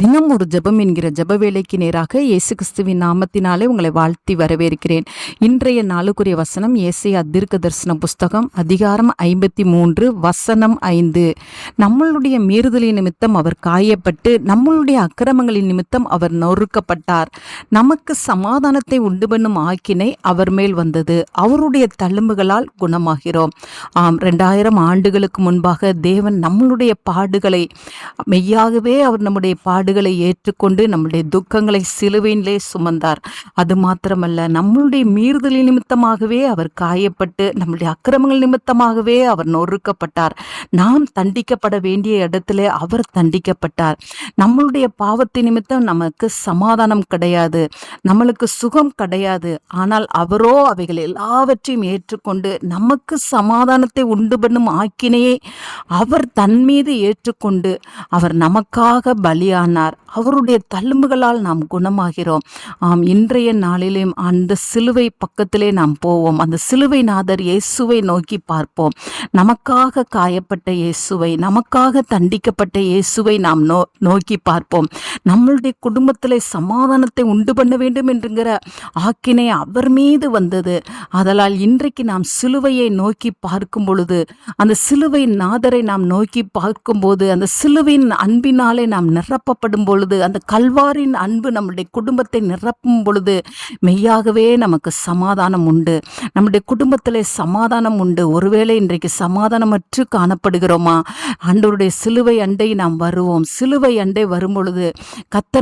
தினம் ஒரு ஜெபம் என்கிற ஜப வேலைக்கு நேராக இயேசு கிறிஸ்துவின் நாமத்தினாலே உங்களை வாழ்த்தி வரவேற்கிறேன். இன்றைய நாளுக்குரிய வசனம் ஏசையா தீர்க்க தரிசன புஸ்தகம் அதிகாரம் ஐம்பத்தி மூன்று வசனம் ஐந்து. நம்மளுடைய மீறுதலின் நிமித்தம் அவர் காயப்பட்டு நம்மளுடைய அக்கிரமங்களின் நிமித்தம் அவர் நொறுக்கப்பட்டார். நமக்கு சமாதானத்தை உண்டு பண்ணும் ஆக்கினை அவர் மேல் வந்தது. அவருடைய தழும்புகளால் குணமாகிறோம். ஆம் ரெண்டாயிரம் ஆண்டுகளுக்கு முன்பாக தேவன் நம்மளுடைய பாடுகளை மெய்யாகவே அவர் நம்முடைய பாடுகளை ஏற்றுக்கொண்டு நம்முடைய துக்கங்களை சிலுவையிலே சுமந்தார். அது மாத்திரமல்ல நம்மளுடைய மீறுதலின் நிமித்தமாகவே அவர் காயப்பட்டு நம்முடைய அக்கிரமங்கள் நிமித்தமாகவே அவர் நொறுக்கப்பட்டார். நாம் தண்டிக்கப்பட வேண்டிய இடத்துல அவர் தண்டிக்கப்பட்டார். நம்மளுடைய பாவத்தை நிமித்தம் நமக்கு சமாதானம் கிடையாது நம்மளுக்கு சுகம் கிடையாது. ஆனால் அவரோ அவைகள் எல்லாவற்றையும் ஏற்றுக்கொண்டு நமக்கு சமாதானத்தை உண்டு பண்ணும் ஆக்கினையை அவர் தன் மீது ஏற்றுக்கொண்டு அவர் நமக்காக பலியான சொன்னார். அவருடைய தழும்புகளால் நாம் குணமாகிறோம். ஆம் இன்றைய நாளிலேயும் அந்த சிலுவை பக்கத்திலே நாம் போவோம். அந்த சிலுவை நாதர் இயேசுவை நோக்கி பார்ப்போம். நமக்காக காயப்பட்ட இயேசுவை நமக்காக தண்டிக்கப்பட்ட இயேசுவை நாம் நோ நோக்கி பார்ப்போம். நம்மளுடைய குடும்பத்திலே சமாதானத்தை உண்டு பண்ண வேண்டும் என்றுங்கிற ஆக்கினை அவர் மீது வந்தது. அதனால் இன்றைக்கு நாம் சிலுவையை நோக்கி பார்க்கும் பொழுது அந்த சிலுவை நாதரை நாம் நோக்கி பார்க்கும்போது அந்த சிலுவையின் அன்பினாலே நாம் நிரப்பப்படும் பொழுது அந்த கல்வாரின் அன்பு நம்முடைய குடும்பத்தை நிரப்பும் பொழுது மெய்யாகவே நமக்கு சமாதானம் உண்டு. நம்முடைய குடும்பத்திலே சமாதானம் உண்டு. ஒருவேளை இன்றைக்கு சமாதானமற்று காணப்படுகிறோமா? ஆண்டவருடைய சிலுவை அண்டை நாம் வருவோம். சிலுவை அண்டை வரும் பொழுது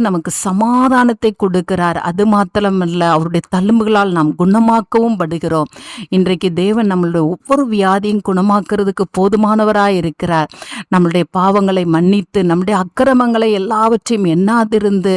நமக்கு சமாதானத்தை கொடுக்கிறார். அது மாத்திரமல்ல அவருடைய தழும்புகளால் நாம் குணமாக்கவும் படுகிறோம். இன்றைக்கு தேவன் நம்மளுடைய ஒவ்வொரு வியாதியும் குணமாக்குறதுக்கு போதுமானவராக இருக்கிறார் நம்மளுடைய பாவங்களை மன்னித்து நம்முடைய அக்கிரமங்களை எல்லா எல்லாவற்றையும் எண்ணாதிருந்து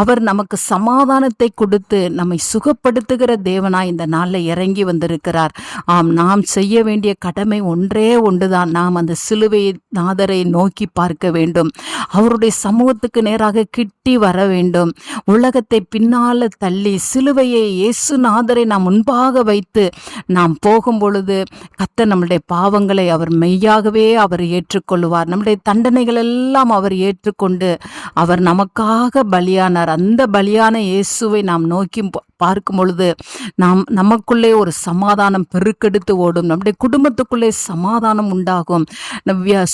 அவர் நமக்கு சமாதானத்தை கொடுத்து நம்மை சுகப்படுத்துகிற தேவனாய் இந்த நாளில் இறங்கி வந்திருக்கிறார். ஆம் நாம் செய்ய வேண்டிய கடமை ஒன்றே ஒன்றுதான். நாம் அந்த சிலுவை நாதரை நோக்கி பார்க்க வேண்டும். அவருடைய சமூகத்துக்கு நேராக கிட்டி வர வேண்டும். உலகத்தை பின்னால தள்ளி சிலுவையை இயேசுநாதரை நாம் முன்பாக வைத்து நாம் போகும் பொழுது கத்த நம்முடைய பாவங்களை அவர் மெய்யாகவே அவர் ஏற்றுக்கொள்வார். நம்முடைய தண்டனைகள் எல்லாம் அவர் ஏற்றுக்கொண்டு அவர் நமக்காக பலியானார். அந்த பலியான இயேசுவை நாம் நோக்கி பார்க்கும் பொழுது நாம் நமக்குள்ளே ஒரு சமாதானம் பெருக்கெடுத்து ஓடும். நம்முடைய குடும்பத்துக்குள்ளே சமாதானம் உண்டாகும்.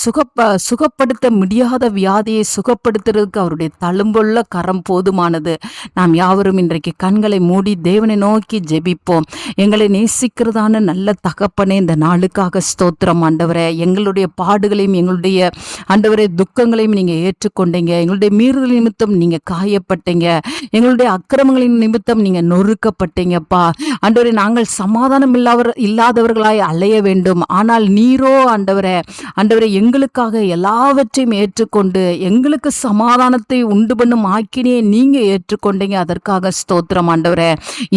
சுகப்ப சுகப்படுத்த முடியாத வியாதியை சுகப்படுத்துறதுக்கு அவருடைய தழும்புள்ள கரம் போதுமானது. நாம் யாவரும் இன்றைக்கு கண்களை மூடி தேவனை நோக்கி ஜெபிப்போம். எங்களை நேசிக்கிறதான நல்ல தகப்பனே இந்த நாளுக்காக ஸ்தோத்திரம். ஆண்டவரே எங்களுடைய பாடுகளையும் எங்களுடைய ஆண்டவரே துக்கங்களையும் நீங்கள் ஏற்றுக்கொண்டீங்க. எங்களுடைய மீறுதல் நிமித்தம் நீங்கள் காயப்பட்டீங்க. எங்களுடைய அக்கிரமங்களின் நிமித்தம் நீங்கள் நொறுக்கப்பட்டீங்கப்பா. ஆண்டவரே நாங்கள் சமாதானம் இல்லாதவர் இல்லாதவர்களாய் அலைய வேண்டும். ஆனால் நீரோ ஆண்டவரே ஆண்டவரே எங்களுக்காக எல்லாவற்றையும் ஏற்றுக்கொண்டு எங்களுக்கு சமாதானத்தை உண்டு பண்ணும் ஆக்கினே நீங்க ஏற்றுக்கொண்டீங்க. அதற்காக ஸ்தோத்திரம் ஆண்டவரே.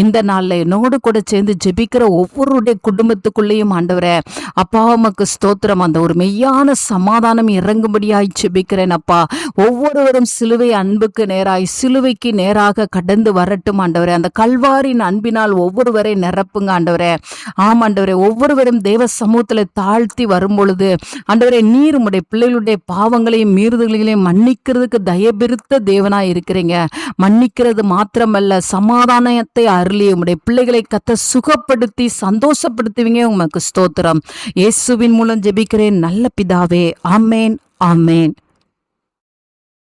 இந்த நாளில் என்னோடு கூட சேர்ந்து ஜெபிக்கிற ஒவ்வொருடைய குடும்பத்துக்குள்ளேயும் ஆண்டவரே அப்பா உமக்கு ஸ்தோத்திரம். அந்த ஒரு மெய்யான சமாதானம் இறங்கும்படியாய் ஜெபிக்கிறேன் அப்பா. ஒவ்வொருவரும் சிலுவை அன்புக்கு நேராய் சிலுவைக்கு நேராக கடந்து வரட்டும் ஆண்டவரே. அந்த அல்வாரின் அன்பினால் ஒவ்வொருவரை நிரப்புங்க ஆண்டவரே. ஆம் ஆண்டவரே. ஒவ்வொருவரும் தேவ சமூகத்தில் தாழ்த்தி வரும் பொழுது ஆண்டவரே நீர் உடைய பிள்ளைகளுடைய பாவங்களையும் மீறுதல்களையும் மன்னிக்கிறதுக்கு தயபிருத்த தேவனா இருக்கிறீங்க. மன்னிக்கிறது மாத்திரமல்ல சமாதானத்தை அருளி உம்முடைய பிள்ளைகளை கத்த சுகப்படுத்தி சந்தோஷப்படுத்துவீங்க. உமக்கு ஸ்தோத்திரம். இயேசுவின் மூலம் ஜெபிக்கிறேன். நல்ல பிதாவே. ஆமேன் ஆமேன்.